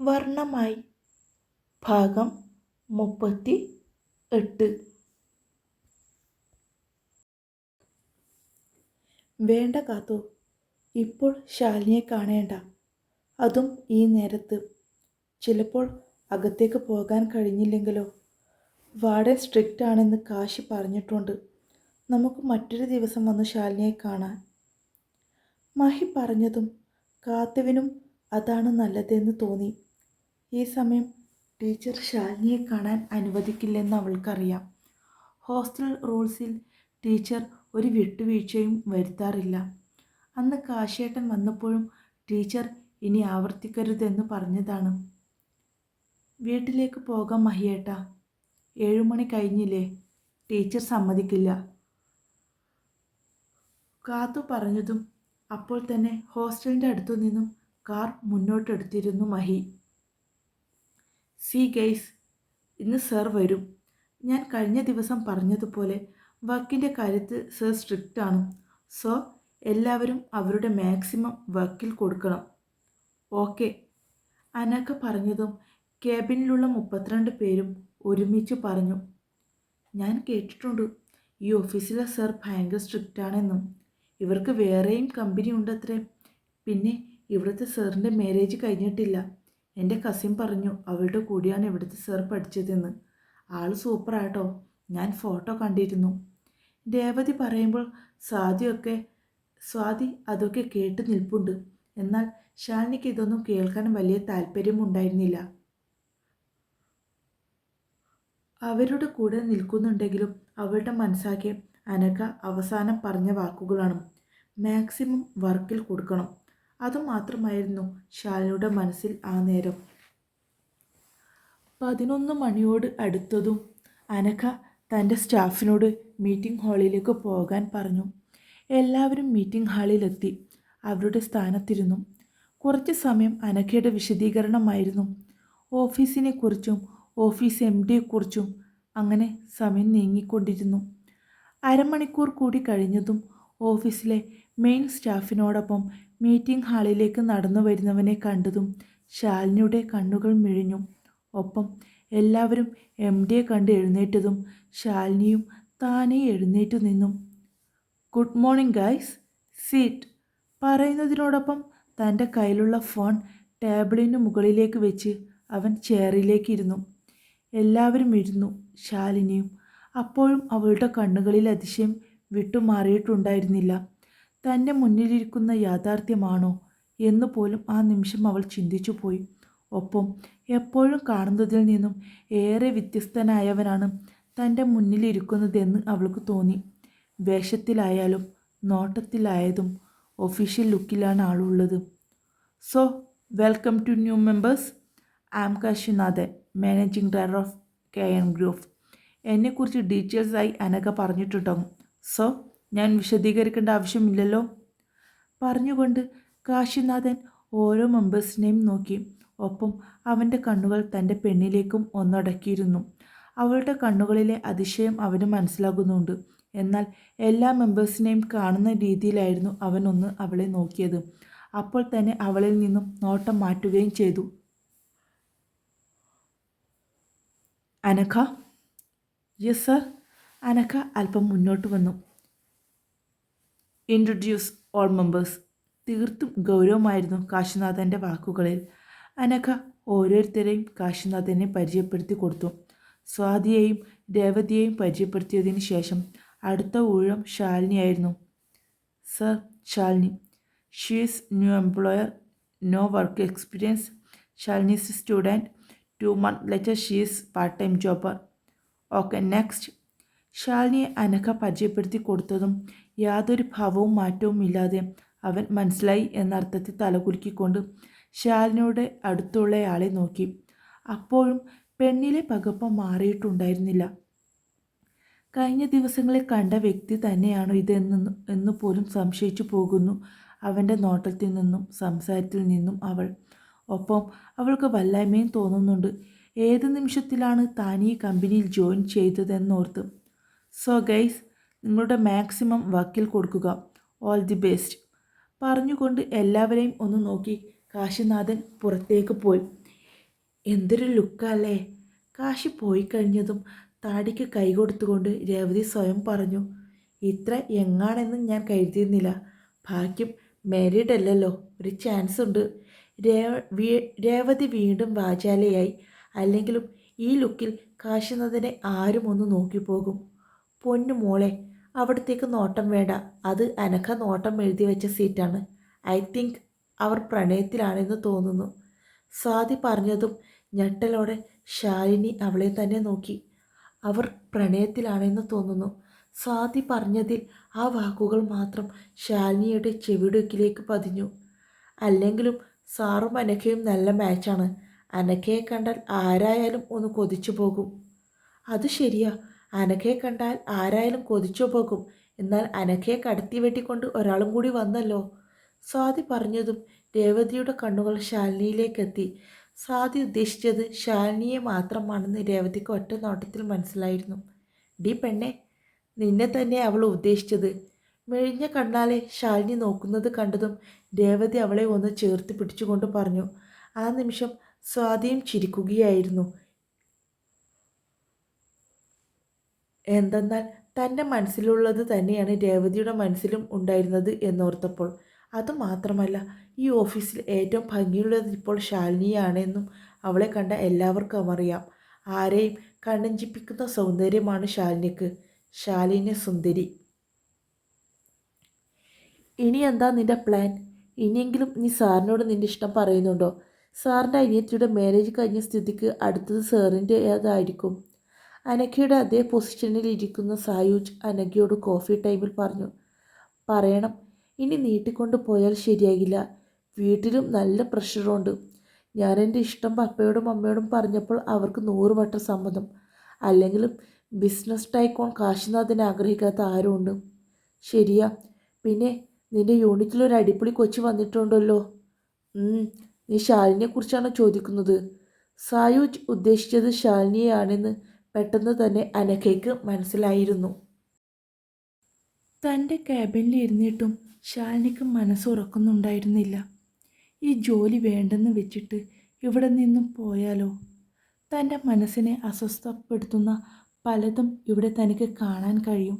വർണമായി. ഭാഗം മുപ്പത്തി എട്ട് വേണ്ട കാത്തു. ഇപ്പോൾ ശാലിനിയെ കാണേണ്ട. അതും ഈ നേരത്ത്. ചിലപ്പോൾ അകത്തേക്ക് പോകാൻ കഴിഞ്ഞില്ലെങ്കിലോ? വാർഡൻ സ്ട്രിക്റ്റ് ആണെന്ന് കാശി പറഞ്ഞിട്ടുണ്ട്. നമുക്ക് മറ്റൊരു ദിവസം വന്ന് ശാലിനിയെ കാണാൻ. മഹി പറഞ്ഞതും കാത്തുവിനും അതാണ് നല്ലതെന്ന് തോന്നി. ഈ സമയം ടീച്ചർ ശാലിനിയെ കാണാൻ അനുവദിക്കില്ലെന്ന് അവൾക്കറിയാം. ഹോസ്റ്റൽ റൂൾസിൽ ടീച്ചർ ഒരു വിട്ടുവീഴ്ചയും വരുത്താറില്ല. അന്ന് കാശേട്ടൻ വന്നപ്പോഴും ടീച്ചർ ഇനി ആവർത്തിക്കരുതെന്ന് പറഞ്ഞതാണ്. വീട്ടിലേക്ക് പോകാം മഹിയേട്ട. ഏഴുമണി കഴിഞ്ഞില്ലേ? ടീച്ചർ സമ്മതിക്കില്ല. കാത്തു പറഞ്ഞതും അപ്പോൾ തന്നെ ഹോസ്റ്റലിന്റെ അടുത്തു നിന്നും കാർ മുന്നോട്ടെടുത്തിരുന്നു മഹി. സി ഗെയ്സ് ഇന്ന് സർ വരും. ഞാൻ കഴിഞ്ഞ ദിവസം പറഞ്ഞതുപോലെ വർക്കിന്റെ കാര്യത്തിൽ സർ സ്ട്രിക്റ്റ് ആണ്. സോ എല്ലാവരും അവരുടെ മാക്സിമം വർക്കിൽ കൊടുക്കണം. ഓക്കെ. അനക്ക പറഞ്ഞതും ക്യാബിനിലുള്ള മുപ്പത്തിരണ്ട് പേരും ഒരുമിച്ച് പറഞ്ഞു. ഞാൻ കേട്ടിട്ടുണ്ട് ഈ ഓഫീസിലെ സർ ഭയങ്കര സ്ട്രിക്റ്റ് ആണെന്നും. ഇവർക്ക് വേറെയും കമ്പനി ഉണ്ടത്രേ. പിന്നെ ഇവിടുത്തെ സാറിന്റെ മാരേജ് കഴിഞ്ഞിട്ടില്ല. എന്റെ കസിൻ പറഞ്ഞു അവളുടെ കൂടിയാണ് ഇവിടുത്തെ സാർ പഠിച്ചതെന്ന്. ആൾ സൂപ്പറാട്ടോ ഞാൻ ഫോട്ടോ കണ്ടിരുന്നു. രേവതി പറയുമ്പോൾ സ്വാതിയൊക്കെ സ്വാതി അതൊക്കെ കേട്ട് നിൽപ്പുണ്ട്. എന്നാൽ ശാലിനിക്ക് ഇതൊന്നും കേൾക്കാൻ വലിയ താല്പര്യമുണ്ടായിരുന്നില്ല. അവരുടെ കൂടെ നിൽക്കുന്നുണ്ടെങ്കിലും അവളുടെ മനസ്സാക്കി അനക്ക അവസാനം പറഞ്ഞ വാക്കുകളാണ്. മാക്സിമം വർക്കിൽ കൊടുക്കണം. അതുമാത്രമായിരുന്നു ശാലിനിയുടെ മനസ്സിൽ ആ നേരം. പതിനൊന്ന് മണിയോട് അടുത്തതും അനഘ തന്റെ സ്റ്റാഫിനോട് മീറ്റിംഗ് ഹാളിലേക്ക് പോകാൻ പറഞ്ഞു. എല്ലാവരും മീറ്റിംഗ് ഹാളിലെത്തി. അവരുടെ സ്ഥാനത്തിരുന്നു. കുറച്ച് സമയം അനഘയുടെ വിശദീകരണമായിരുന്നു. ഓഫീസിനെക്കുറിച്ചും ഓഫീസ് എം ഡിയെക്കുറിച്ചും അങ്ങനെ സമയം നീങ്ങിക്കൊണ്ടിരുന്നു. അരമണിക്കൂർ കൂടി കഴിഞ്ഞതും ഓഫീസിലെ മെയിൻ സ്റ്റാഫിനോടൊപ്പം മീറ്റിംഗ് ഹാളിലേക്ക് നടന്നു വരുന്നവനെ കണ്ടതും ശാലിനിയുടെ കണ്ണുകൾ മിഴിഞ്ഞു. ഒപ്പം എല്ലാവരും എം ഡിയെ കണ്ട് എഴുന്നേറ്റതും ശാലിനിയും താനേ എഴുന്നേറ്റു നിന്നു. Good morning guys. സീറ്റ്. പറയുന്നതിനോടൊപ്പം തന്റെ കയ്യിലുള്ള ഫോൺ ടേബിളിന് മുകളിലേക്ക് വെച്ച് അവൻ ചെയറിലേക്ക് ഇരുന്നു. എല്ലാവരും ഇരുന്നു. ശാലിനിയും അപ്പോഴും അവളുടെ കണ്ണുകളിൽ അതിശയം വിട്ടുമാറിയിട്ടുണ്ടായിരുന്നില്ല. തന്റെ മുന്നിലിരിക്കുന്ന യാഥാർത്ഥ്യമാണോ എന്ന് പോലും ആ നിമിഷം അവൾ ചിന്തിച്ചു പോയി. ഒപ്പം എപ്പോഴും കാണുന്നതിൽ നിന്നും ഏറെ വ്യത്യസ്തനായവനാണ് തന്റെ മുന്നിലിരിക്കുന്നതെന്ന് അവൾക്ക് തോന്നി. വേഷത്തിലായാലും നോട്ടത്തിലായതും ഒഫീഷ്യൽ ലുക്കിലാണ് ആളുള്ളത്. So welcome to new members am Kashinathan managing director of K N group എന്നെക്കുറിച്ച് ഡീറ്റെയിൽസായി അനഘ പറഞ്ഞിട്ടുണ്ടാകും. സോ ഞാൻ വിശദീകരിക്കേണ്ട ആവശ്യമില്ലല്ലോ. പറഞ്ഞുകൊണ്ട് കാശിനാഥൻ ഓരോ മെമ്പേഴ്സിനെയും നോക്കി. ഒപ്പം അവന്റെ കണ്ണുകൾ തന്റെ പെണ്ണിലേക്കും ഒന്നടക്കിയിരുന്നു. അവളുടെ കണ്ണുകളിലെ അതിശയം അവന് മനസ്സിലാകുന്നുണ്ട്. എന്നാൽ എല്ലാ മെമ്പേഴ്സിനെയും കാണുന്ന രീതിയിലായിരുന്നു അവനൊന്ന് അവളെ നോക്കിയത്. അപ്പോൾ തന്നെ അവളിൽ നിന്നും നോട്ടം മാറ്റുകയും ചെയ്തു. അനഘ? Yes sir. അനഘ അല്പം മുന്നോട്ട് വന്നു. ഇൻട്രൊഡ്യൂസ് ഓൾ മെമ്പേഴ്സ് തീർത്തും ഗൗരവമായിരുന്നു കാശിനാഥന്റെ വാക്കുകളിൽ. അനഘ ഓരോരുത്തരെയും കാശിനാഥനെ പരിചയപ്പെടുത്തി കൊടുത്തു. സ്വാതിയെയും രേവതിയെയും പരിചയപ്പെടുത്തിയതിന് ശേഷം അടുത്ത ഊഴം ശാലിനിയായിരുന്നു sir Shalini she's new employer no work experience Shalini's student two month letter she's part time jobber okay next ശാലിനിയെ Anagha പരിചയപ്പെടുത്തി കൊടുത്തതും യാതൊരു ഭാവവും മാറ്റവും ഇല്ലാതെ അവൻ മനസ്സിലായി എന്നർത്ഥത്തിൽ തലകുലുക്കിക്കൊണ്ട് ശാലിനിയുടെ അടുത്തുള്ളയാളെ നോക്കി. അപ്പോഴും പെണ്ണിലെ പകപ്പം മാറിയിട്ടുണ്ടായിരുന്നില്ല. കഴിഞ്ഞ ദിവസങ്ങളിൽ കണ്ട വ്യക്തി തന്നെയാണോ ഇതെന്നു എന്ന് പോലും സംശയിച്ചു പോകുന്നു അവന്റെ നോട്ടത്തിൽ നിന്നും സംസാരത്തിൽ നിന്നും അവൾ. ഒപ്പം അവൾക്ക് വല്ലായ്മയും തോന്നുന്നുണ്ട്. ഏത് നിമിഷത്തിലാണ് താൻ ഈ കമ്പനിയിൽ ജോയിൻ ചെയ്തതെന്നോർത്ത് സോ ഗൈസ് നിങ്ങളുടെ മാക്സിമം വക്കിൽ കൊടുക്കുക. ഓൾ ദി ബെസ്റ്റ് പറഞ്ഞുകൊണ്ട് എല്ലാവരെയും ഒന്ന് നോക്കി കാശിനാഥൻ പുറത്തേക്ക് പോയി. എന്തൊരു ലുക്കല്ലേ കാശി പോയി കഴിഞ്ഞതും താടിക്ക് കൈ കൊടുത്തുകൊണ്ട് രേവതി സ്വയം പറഞ്ഞു ഇത്ര എങ്ങാണെന്ന് ഞാൻ കരുതിയിരുന്നില്ല. ഭാഗ്യം മാരീഡ് അല്ലല്ലോ. ഒരു ചാൻസ് ഉണ്ട്. രേവതി വീണ്ടും വാചാലയായി. അല്ലെങ്കിലും ഈ ലുക്കിൽ കാശിനാഥനെ ആരും ഒന്ന് നോക്കിപ്പോകും. പൊന്നു മോളെ അവിടത്തേക്ക് നോട്ടം വേണ്ട. അത് അനക്ക നോട്ടം എഴുതി വെച്ച സീറ്റാണ്. ഐ തിങ്ക് അവർ പ്രണയത്തിലാണെന്ന് തോന്നുന്നു. സ്വാതി പറഞ്ഞതും ഞെട്ടലോടെ ശാലിനി അവളെ തന്നെ നോക്കി. അവർ പ്രണയത്തിലാണെന്ന് തോന്നുന്നു. സ്വാതി പറഞ്ഞതിൽ ആ വാക്കുകൾ മാത്രം ശാലിനിയുടെ ചെവിടുക്കിലേക്ക് പതിഞ്ഞു. അല്ലെങ്കിലും സാറും അനഘയും നല്ല മാച്ചാണ്. അനക്കയെ കണ്ടാൽ ആരായാലും ഒന്ന് കൊതിച്ചു പോകും. അത് ശരിയാ. അനക്കയെ കണ്ടാൽ ആരായാലും കൊതിച്ചു പോകും. എന്നാൽ അനഘയെ കടത്തി വെട്ടിക്കൊണ്ട് ഒരാളും കൂടി വന്നല്ലോ. സ്വാതി പറഞ്ഞതും രേവതിയുടെ കണ്ണുകൾ ശാലിനിയിലേക്കെത്തി. സ്വാതി ഉദ്ദേശിച്ചത് ശാലിനിയെ മാത്രമാണെന്ന് രേവതിക്ക് ഒറ്റ നോട്ടത്തിൽ മനസ്സിലായിരുന്നു. ഡി പെണ്ണെ നിന്നെ തന്നെ അവൾ ഉദ്ദേശിച്ചത്. മെഴിഞ്ഞ കണ്ണാലെ ശാലിനി നോക്കുന്നത് കണ്ടതും രേവതി അവളെ ഒന്ന് ചേർത്ത് പിടിച്ചുകൊണ്ട് പറഞ്ഞു. ആ നിമിഷം സ്വാതിയും ചിരിക്കുകയായിരുന്നു. എന്തെന്നാൽ തന്റെ മനസ്സിലുള്ളത് തന്നെയാണ് രേവതിയുടെ മനസ്സിലും ഉണ്ടായിരുന്നത് എന്നോർത്തപ്പോൾ. അതുമാത്രമല്ല ഈ ഓഫീസിൽ ഏറ്റവും ഭംഗിയുള്ളത് ഇപ്പോൾ ശാലിനിയാണെന്നും അവളെ കണ്ട എല്ലാവർക്കും അറിയാം. ആരെയും കണ്ണഞ്ചിപ്പിക്കുന്ന സൗന്ദര്യമാണ് ശാലിനിക്ക്. ശാലിനി സുന്ദരി. ഇനി എന്താ നിന്റെ പ്ലാൻ? ഇനിയെങ്കിലും നീ സാറിനോട് നിന്റെ ഇഷ്ടം പറയുന്നുണ്ടോ? സാറിന്റെ അനിയത്തിയുടെ മാരേജ് കഴിഞ്ഞ സ്ഥിതിക്ക് അടുത്തത് സാറിന്റെ ഏതായിരിക്കും അനഘയുടെ അതേ പൊസിഷനിൽ ഇരിക്കുന്ന സായൂജ് അനഘയോട് കോഫി ടൈമിൽ പറഞ്ഞു പറയണം ഇനി നീട്ടിക്കൊണ്ട് പോയാൽ ശരിയാകില്ല. വീട്ടിലും നല്ല പ്രഷറുണ്ട് ഞാൻ എന്റെ ഇഷ്ടം പപ്പയോടും അമ്മയോടും പറഞ്ഞപ്പോൾ അവർക്ക് നൂറ് വട്ടം സമ്മതം. അല്ലെങ്കിലും ബിസിനസ് ടൈക്കോൺ കാശിനാഥിനെ ആഗ്രഹിക്കാത്ത ആരുമുണ്ട് ശരിയാ പിന്നെ നിന്റെ യൂണിറ്റിൽ ഒരു അടിപൊളി കൊച്ചു വന്നിട്ടുണ്ടല്ലോ. നീ ശാലിനിയെക്കുറിച്ചാണോ ചോദിക്കുന്നത്. സായുജ് ഉദ്ദേശിച്ചത് ശാലിനിയാണെന്ന് പെട്ടെന്ന് തന്നെ അനഘയ്ക്ക് മനസ്സിലായിരുന്നു. തന്റെ ക്യാബിനിൽ ഇരുന്നിട്ടും ശാലിനിക്ക് മനസ്സുറക്കുന്നുണ്ടായിരുന്നില്ല ഈ ജോലി വേണ്ടെന്ന് വെച്ചിട്ട് ഇവിടെ നിന്നും പോയാലോ? തന്റെ മനസ്സിനെ അസ്വസ്ഥപ്പെടുത്തുന്ന പലതും ഇവിടെ തനിക്ക് കാണാൻ കഴിയും.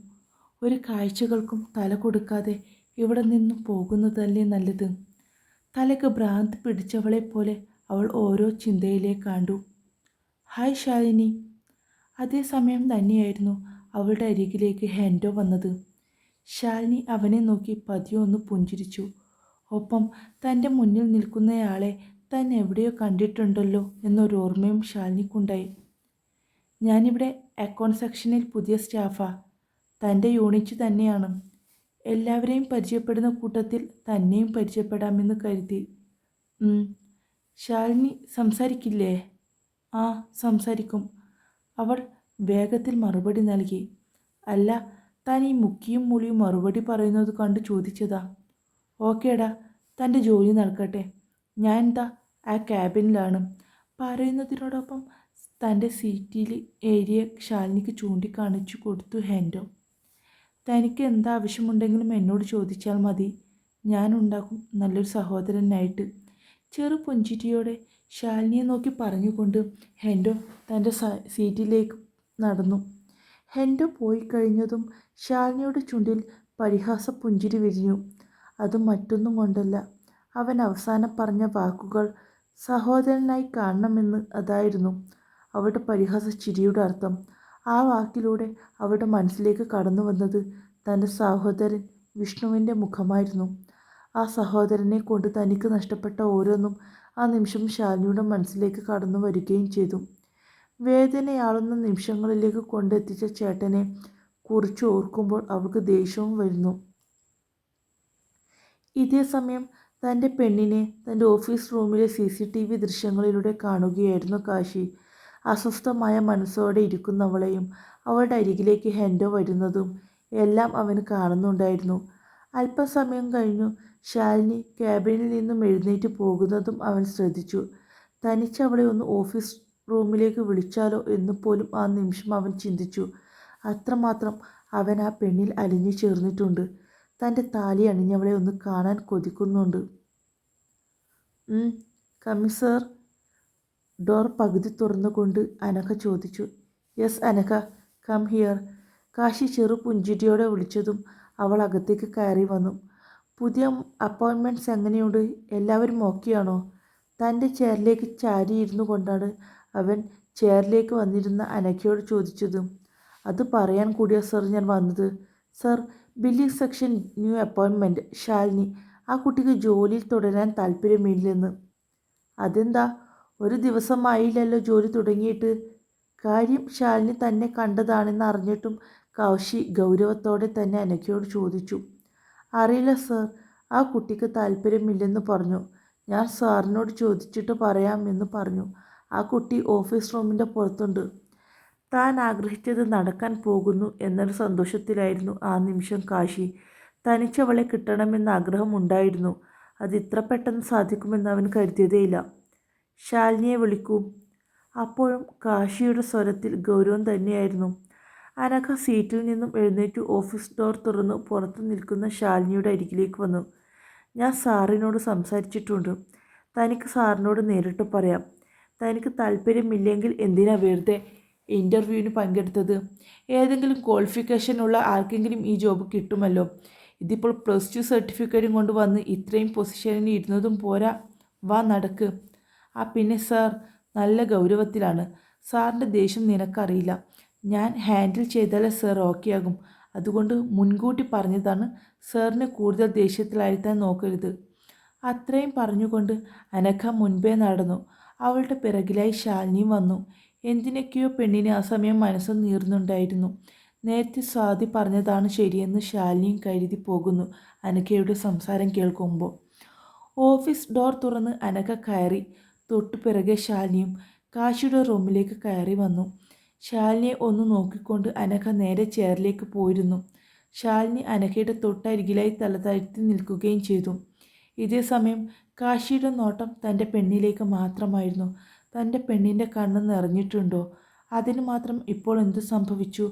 ഒരു കാഴ്ചകൾക്കും തല കൊടുക്കാതെ ഇവിടെ നിന്നും പോകുന്നതല്ലേ നല്ലത്? തലക്ക് ഭ്രാന്ത് പിടിച്ചവളെ പോലെ അവൾ ഓരോ ചിന്തയിലേ കണ്ടു. ഹായ് ശാലിനി. അതേസമയം തന്നെയായിരുന്നു അവളുടെ അരികിലേക്ക് ഹെൻഡോ വന്നത്. ശാലിനി അവനെ നോക്കി പതിയെ ഒന്ന് പുഞ്ചിരിച്ചു. ഒപ്പം തന്റെ മുന്നിൽ നിൽക്കുന്നയാളെ താൻ എവിടെയോ കണ്ടിട്ടുണ്ടല്ലോ എന്നൊരു ഓർമ്മയും ശാലിനിക്കുണ്ടായി. ഞാനിവിടെ അക്കൗണ്ട് സെക്ഷനിൽ പുതിയ സ്റ്റാഫാ. തന്റെ യൂണിറ്റ് തന്നെയാണ്. എല്ലാവരെയും പരിചയപ്പെടുന്ന കൂട്ടത്തിൽ തന്നെയും പരിചയപ്പെടാമെന്ന് കരുതി. ശാലിനി സംസാരിക്കില്ലേ? ആ സംസാരിക്കും. അവൾ വേഗത്തിൽ മറുപടി നൽകി. അല്ല താൻ ഈ മുക്കിയും മുളിയും മറുപടി പറയുന്നത് കണ്ട് ചോദിച്ചതാ. ഓക്കേടാ തന്റെ ജോലി നടക്കട്ടെ. ഞാൻ എന്താ ആ ക്യാബിനിലാണ്. പറയുന്നതിനോടൊപ്പം തന്റെ സീറ്റിൽ ഏരിയ ശാലിനിക്ക് ചൂണ്ടിക്കാണിച്ചു കൊടുത്തു ഹാൻഡോ. തനിക്ക് എന്താവശ്യമുണ്ടെങ്കിലും എന്നോട് ചോദിച്ചാൽ മതി. ഞാനുണ്ടാക്കും നല്ലൊരു സഹോദരനായിട്ട്. ചെറു പുഞ്ചിരിയോടെ ശാലിനിയെ നോക്കി പറഞ്ഞുകൊണ്ട് ഹെൻഡോ തന്റെ സീറ്റിലേക്ക് നടന്നു. ഹെൻഡോ പോയി കഴിഞ്ഞതും ശാലിനിയുടെ ചുണ്ടിൽ പരിഹാസ പുഞ്ചിരി വിരിഞ്ഞു. അത് മറ്റൊന്നും കൊണ്ടല്ല. അവൻ അവസാനം പറഞ്ഞ വാക്കുകൾ സഹോദരനായി കാണണമെന്ന് അതായിരുന്നു അവളുടെ പരിഹാസ ചിരിയുടെ അർത്ഥം. ആ വാക്കിലൂടെ അവളുടെ മനസ്സിലേക്ക് കടന്നു വന്നത് തന്റെ സഹോദരൻ വിഷ്ണുവിന്റെ മുഖമായിരുന്നു. ആ സഹോദരനെ കൊണ്ട് തനിക്ക് നഷ്ടപ്പെട്ട ഓരോന്നും ആ നിമിഷം ശാലിനിയുടെ മനസ്സിലേക്ക് കടന്നു വരികയും ചെയ്തു. വേദനയാളുന്ന നിമിഷങ്ങളിലേക്ക് കൊണ്ടെത്തിച്ച ചേട്ടനെ കുറിച്ച് ഓർക്കുമ്പോൾ അവൾക്ക് ദേഷ്യവും വരുന്നു. ഇതേ സമയം തന്റെ പെണ്ണിനെ തന്റെ ഓഫീസ് റൂമിലെ സി സി ടി വി ദൃശ്യങ്ങളിലൂടെ കാണുകയായിരുന്നു കാശി. അസ്വസ്ഥമായ മനസ്സോടെ ഇരിക്കുന്നവളെയും അവളുടെ അരികിലേക്ക് ഹെൻഡോ വരുന്നതും എല്ലാം അവന് കാണുന്നുണ്ടായിരുന്നു. അല്പസമയം കഴിഞ്ഞു. ശാലിനി ക്യാബിനിൽ നിന്നും എഴുന്നേറ്റ് പോകുന്നതും അവൻ ശ്രദ്ധിച്ചു. തനിച്ച് അവളെ ഒന്ന് ഓഫീസ് റൂമിലേക്ക് വിളിച്ചാലോ എന്ന് പോലും ആ നിമിഷം അവൻ ചിന്തിച്ചു. അത്രമാത്രം അവൻ ആ പെണ്ണിൽ അലിഞ്ഞു ചേർന്നിട്ടുണ്ട്. തന്റെ താലി അണിഞ്ഞവളെ ഒന്ന് കാണാൻ കൊതിക്കുന്നുണ്ട്. കമ്മിസർ. ഡോർ പകുതി തുറന്നുകൊണ്ട് അനഘ ചോദിച്ചു. Yes Anagha. Come here. Kashi ചെറു പുഞ്ചിരിയോടെ വിളിച്ചതും അവൾ അകത്തേക്ക് കയറി വന്നു. പുതിയ അപ്പോയിൻമെന്റ്സ് എങ്ങനെയുണ്ട്? എല്ലാവരും ഓക്കെയാണോ? തന്റെ ചെയറിലേക്ക് ചാരിയിരുന്നു കൊണ്ടാണ് അവൻ ചെയറിലേക്ക് വന്നിരുന്ന അനക്കയോട് ചോദിച്ചത്. അത് പറയാൻ കൂടിയ സർ ഞാൻ വന്നത്. സർ ബില്ലിംഗ് സെക്ഷൻ ന്യൂ അപ്പോയിൻമെന്റ് ശാലിനി ആ കുട്ടിക്ക് ജോലിയിൽ തുടരാൻ താല്പര്യമില്ലെന്ന്. അതെന്താ? ഒരു ദിവസമായില്ലല്ലോ ജോലി തുടങ്ങിയിട്ട്? കാര്യം ശാലിനി തന്നെ കണ്ടതാണെന്ന് അറിഞ്ഞിട്ടും കൗശി ഗൗരവത്തോടെ തന്നെ അനക്കയോട് ചോദിച്ചു. അറിയില്ല സർ. ആ കുട്ടിക്ക് താല്പര്യമില്ലെന്ന് പറഞ്ഞു. ഞാൻ സാറിനോട് ചോദിച്ചിട്ട് പറയാമെന്ന് പറഞ്ഞു. ആ കുട്ടി ഓഫീസ് റൂമിന്റെ പുറത്തുണ്ട്. താൻ ആഗ്രഹിച്ചത് നടക്കാൻ പോകുന്നു എന്നൊരു സന്തോഷത്തിലായിരുന്നു ആ നിമിഷം കാശി. തനിച്ചവളെ കിട്ടണമെന്ന ആഗ്രഹമുണ്ടായിരുന്നു അത് ഇത്ര പെട്ടെന്ന് സാധിക്കുമെന്ന് അവൻ കരുതിയതേയില്ല. ശാലിനിയെ വിളിക്കൂ. അപ്പോഴും കാശിയുടെ സ്വരത്തിൽ ഗൗരവം തന്നെയായിരുന്നു. അനഘ സീറ്റിൽ നിന്നും എഴുന്നേറ്റ് ഓഫീസ് ഡോർ തുറന്ന് പുറത്ത് നിൽക്കുന്ന ശാലിനിയുടെ അരികിലേക്ക് വന്നു. ഞാൻ സാറിനോട് സംസാരിച്ചിട്ടുണ്ട്. തനിക്ക് സാറിനോട് നേരിട്ട് പറയാം. തനിക്ക് താല്പര്യമില്ലെങ്കിൽ എന്തിനാ വെറുതെ ഇന്റർവ്യൂവിന് പങ്കെടുത്തത്? ഏതെങ്കിലും ക്വാളിഫിക്കേഷൻ ഉള്ള ആർക്കെങ്കിലും ഈ ജോബ് കിട്ടുമല്ലോ? ഇതിപ്പോൾ പ്ലസ് ടു സർട്ടിഫിക്കറ്റും കൊണ്ട് വന്ന് ഇത്രയും പൊസിഷനിൽ ഇരുന്നതും പോരാ. വാ നടക്ക്. ആ പിന്നെ സാർ നല്ല ഗൗരവത്തിലാണ്. സാറിന്റെ ദേഷ്യം നിനക്കറിയില്ല. ഞാൻ ഹാൻഡിൽ ചെയ്താലേ സാർ ഓക്കെ ആകും. അതുകൊണ്ട് മുൻകൂട്ടി പറഞ്ഞതാണ് സാറിന് കൂടുതൽ ദേഷ്യത്തിലായിരുത്താൻ നോക്കരുത്. അത്രയും പറഞ്ഞുകൊണ്ട് അനഘ മുൻപേ നടന്നു. അവളുടെ പിറകിലായി ശാലിനിയും വന്നു. എന്തിനൊക്കെയോ പെണ്ണിന് ആ സമയം മനസ്സ് നീർന്നുണ്ടായിരുന്നു. നേരത്തെ സ്വാതി പറഞ്ഞതാണ് ശരിയെന്ന് ശാലിനിയും കരുതി പോകുന്നു. അനഘയുടെ സംസാരം കേൾക്കുമ്പോൾ ഓഫീസ് ഡോർ തുറന്ന് അനഘ കയറി. തൊട്ടു പിറകെ ശാലിനിയും കാശിയുടെ റൂമിലേക്ക് കയറി വന്നു. ശാലിനിയെ ഒന്ന് നോക്കിക്കൊണ്ട് അനഘ നേരെ ചെയറിലേക്ക് പോയിരുന്നു. ശാലിനി അനഘയുടെ തൊട്ടരികിലായി തലതാഴ്ത്തി നിൽക്കുകയും ചെയ്തു. ഇതേ സമയം കാശിയുടെ നോട്ടം തന്റെ പെണ്ണിലേക്ക് മാത്രമായിരുന്നു. തന്റെ പെണ്ണിന്റെ കണ്ണ് നിറഞ്ഞിട്ടുണ്ടോ? അതിന് മാത്രം ഇപ്പോൾ എന്തു സംഭവിച്ചു?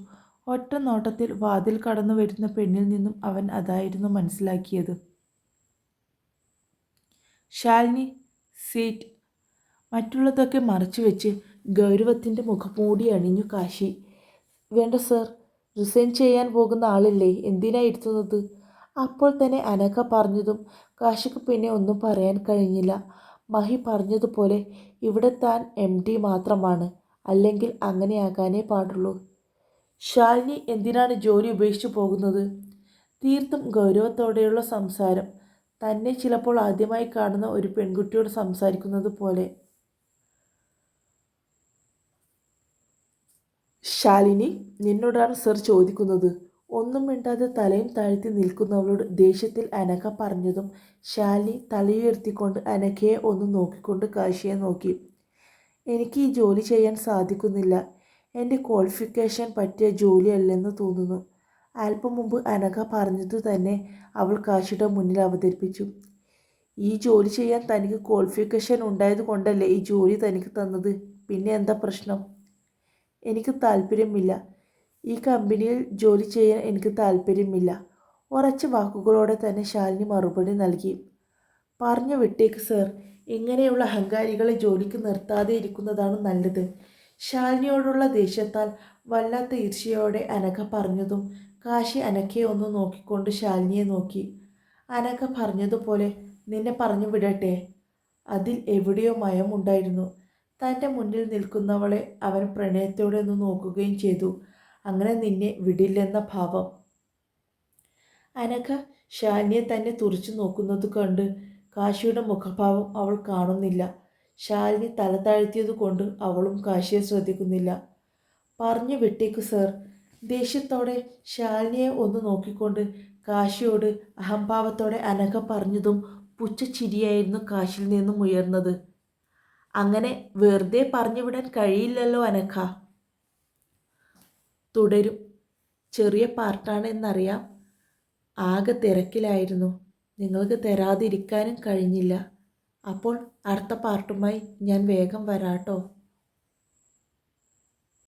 ഒറ്റ നോട്ടത്തിൽ വാതിൽ കടന്നു വരുന്ന പെണ്ണിൽ നിന്നും അവൻ അതായിരുന്നു മനസ്സിലാക്കിയത്. ശാലിനി സീറ്റ് മറ്റുള്ളതൊക്കെ മറച്ചു വെച്ച് ഗൗരവത്തിന്റെ മുഖംമൂടി അണിഞ്ഞു കാശി. വേണ്ട സർ റിസൈൻ ചെയ്യാൻ പോകുന്ന ആളില്ലേ? എന്തിനാ ഇരുത്തുന്നത്? അപ്പോൾ തന്നെ അനഘ പറഞ്ഞതും കാശിക്ക് പിന്നെ ഒന്നും പറയാൻ കഴിഞ്ഞില്ല. മഹി പറഞ്ഞതുപോലെ ഇവിടെ താൻ എം. ഡി. മാത്രമാണ് അല്ലെങ്കിൽ അങ്ങനെയാകാനേ പാടുള്ളൂ. ശാലിനി എന്തിനാണ് ജോലി ഉപേക്ഷിച്ചു പോകുന്നത്? തീർത്തും ഗൗരവത്തോടെയുള്ള സംസാരം. തന്നെ ചിലപ്പോൾ ആദ്യമായി കാണുന്ന ഒരു പെൺകുട്ടിയോട് സംസാരിക്കുന്നത് പോലെ. ശാലിനി നിന്നോടാണ് സർ ചോദിക്കുന്നത്. ഒന്നും മിണ്ടാതെ തലയും താഴ്ത്തി നിൽക്കുന്നവളോട് ദേഷ്യത്തിൽ അനഘ പറഞ്ഞതും ശാലിനി തലയുയർത്തിക്കൊണ്ട് അനഘയെ ഒന്ന് നോക്കിക്കൊണ്ട് കാശിയെ നോക്കി. എനിക്ക് ഈ ജോലി ചെയ്യാൻ സാധിക്കുന്നില്ല. എന്റെ ക്വാളിഫിക്കേഷൻ പറ്റിയ ജോലിയല്ലെന്ന് തോന്നുന്നു. അല്പം മുമ്പ് അനക പറഞ്ഞതു തന്നെ അവൾ കാശിയുടെ മുന്നിൽ അവതരിപ്പിച്ചു. ഈ ജോലി ചെയ്യാൻ തനിക്ക് ക്വാളിഫിക്കേഷൻ ഉണ്ടായത് കൊണ്ടല്ലേ ഈ ജോലി തനിക്ക് തന്നത്? പിന്നെ എന്താ പ്രശ്നം? എനിക്ക് താല്പര്യമില്ല. ഈ കമ്പനിയിൽ ജോലി ചെയ്യാൻ എനിക്ക് താല്പര്യമില്ല. ഉറച്ച വാക്കുകളോടെ തന്നെ ശാലിനി മറുപടി നൽകി. പറഞ്ഞു വിട്ടേക്ക് സർ. ഇങ്ങനെയുള്ള അഹങ്കാരികളെ ജോലിക്ക് നിർത്താതെ ഇരിക്കുന്നതാണ് നല്ലത്. ശാലിനിയോടുള്ള ദേഷ്യത്താൽ വല്ലാത്ത ഈർഷ്യയോടെ അനഘ പറഞ്ഞതും കാശി അനഘയെ ഒന്ന് നോക്കിക്കൊണ്ട് ശാലിനിയെ നോക്കി. അനഘ പറഞ്ഞതുപോലെ നിന്നെ പറഞ്ഞു വിടട്ടെ. അതിൽ എവിടെയോ മയമുണ്ടായിരുന്നു. തന്റെ മുന്നിൽ നിൽക്കുന്നവളെ അവൻ പ്രണയത്തോടെ ഒന്ന് നോക്കുകയും ചെയ്തു. അങ്ങനെ നിന്നെ വിടില്ലെന്ന ഭാവം. അനഘ ശാലിനിയെ തന്നെ തുറച്ചു നോക്കുന്നത് കണ്ട് കാശിയുടെ മുഖഭാവം അവൾ കാണുന്നില്ല. ശാലിനി തല താഴ്ത്തിയത് കൊണ്ട് അവളും കാശിയെ ശ്രദ്ധിക്കുന്നില്ല. പറഞ്ഞു വിട്ടേക്കു സർ. ദേഷ്യത്തോടെ ശാലിനിയെ ഒന്ന് നോക്കിക്കൊണ്ട് കാശിയോട് അഹംഭാവത്തോടെ അനഘ പറഞ്ഞതും പുച്ഛച്ചിരിയായിരുന്നു കാശിൽ നിന്നും ഉയർന്നത്. അങ്ങനെ വെറുതെ പറഞ്ഞുവിടാൻ കഴിയില്ലല്ലോ അനഖ തുടരും. ചെറിയ പാർട്ടാണ് എന്നറിയാം ആകെ തിരക്കിലായിരുന്നു. നിങ്ങൾക്ക് തരാതിരിക്കാനും കഴിഞ്ഞില്ല. അപ്പോൾ അടുത്ത പാർട്ടുമായി ഞാൻ വേഗം വരാട്ടോ.